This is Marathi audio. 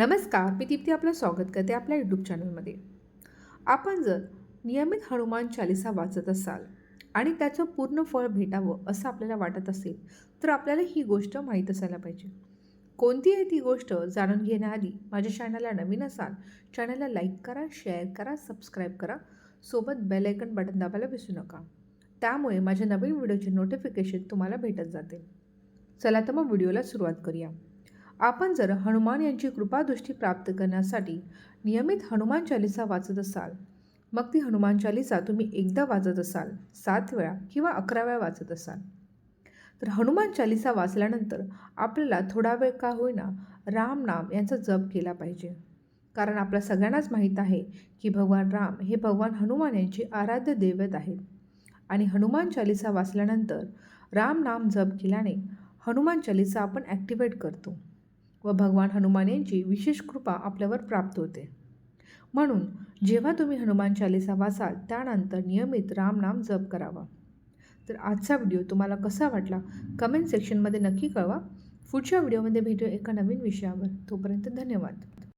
नमस्कार मी दीप्ती आपलं स्वागत करते आपल्या यूट्यूब चॅनलमध्ये आपण जर नियमित हनुमान चालिसा वाचत असाल आणि त्याचं पूर्ण फळ भेटावं असं आपल्याला वाटत असेल तर आपल्याला ही गोष्ट माहीत असायला पाहिजे. कोणती आहे ती गोष्ट जाणून घेण्याआधी माझ्या चॅनलला नवीन असाल चॅनलला लाईक करा शेअर करा सबस्क्राईब करा सोबत बेलायकन बटन दाबायला विसरू नका. त्यामुळे माझ्या नवीन व्हिडिओचे नोटिफिकेशन तुम्हाला भेटत जाते. चला तर मग व्हिडिओला सुरुवात करूया. आपण जर हनुमान यांची कृपादृष्टी प्राप्त करण्यासाठी नियमित हनुमान चालिसा वाचत असाल मग ती हनुमान चालिसा तुम्ही एकदा वाचत असाल सात वेळा किंवा अकरा वेळा वाचत असाल. तर हनुमान चालिसा वाचल्यानंतर आपल्याला थोडा वेळ का होईना राम नाम यांचा जप केला पाहिजे. कारण आपल्या सगळ्यांनाच माहीत आहे की भगवान राम हे भगवान हनुमान यांचे आराध्य दैवत आहेत. आणि हनुमान चालिसा वाचल्यानंतर राम नाम जप केल्याने हनुमान चालिसा आपण ॲक्टिवेट करतो. व भगवान हनुमान यांची विशेष कृपा आपल्यावर प्राप्त होते. म्हणून जेव्हा तुम्ही हनुमान चालिसा वाचाल त्यानंतर नियमित रामनाम जप करावा. तर आजचा व्हिडिओ तुम्हाला कसा वाटला? कमेंट सेक्शनमध्ये नक्की कळवा. पुढच्या व्हिडिओमध्ये भेटू एका नवीन विषयावर. तोपर्यंत धन्यवाद.